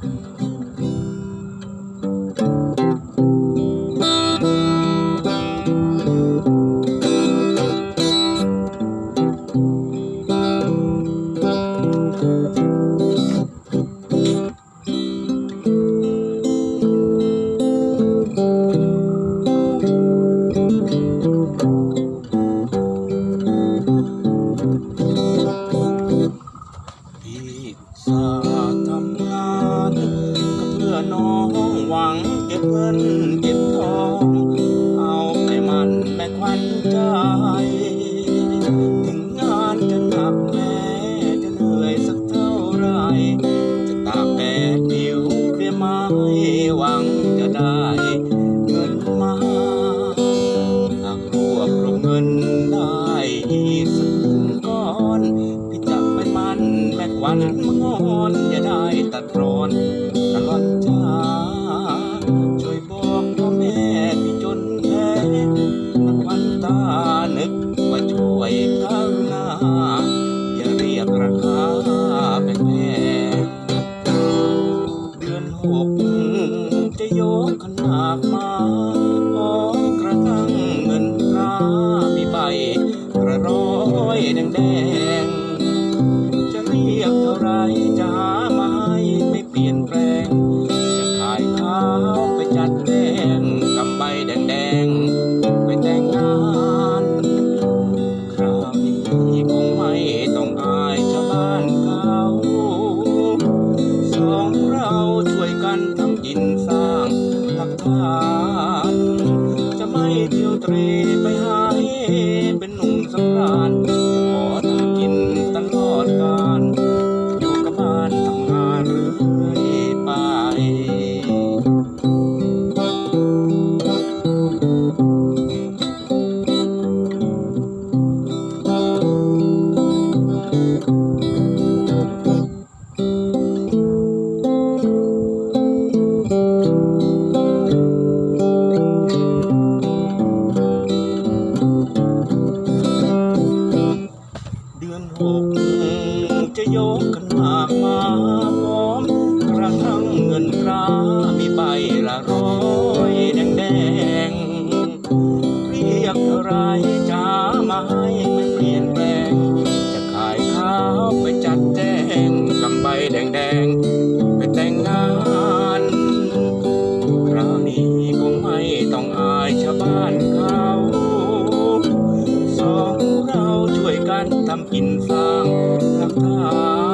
พี่ น้องหวังเก็บเงินเก็บทอง เอาไปมันแม่ควันใจถึงงานจะหนักแม้จะเหนื่อยสักเท่าไร จะตากแดดผิวเรียไม้หวังจะได้เงินมาหากรวบรวมเงินได้อีกสักหนึ่งก้อนพี่จะไปมันแม่ควันมงอนอย่าได้ตัดร้อนตลอดจ้ จะยกขนาดมาพร้อมกระทั่งเงินตรามีใบกระร้อยแดงแดงจะเรียกเท่าไรจะหาานจะไม่เที่ยวเตรไปหาเฮเป็นหนุ่มสำราญ หกจะยกกันมากมาพร้อมกระทั่งเงินตรามีใบละร้อยำกินสร้างหลักฐาน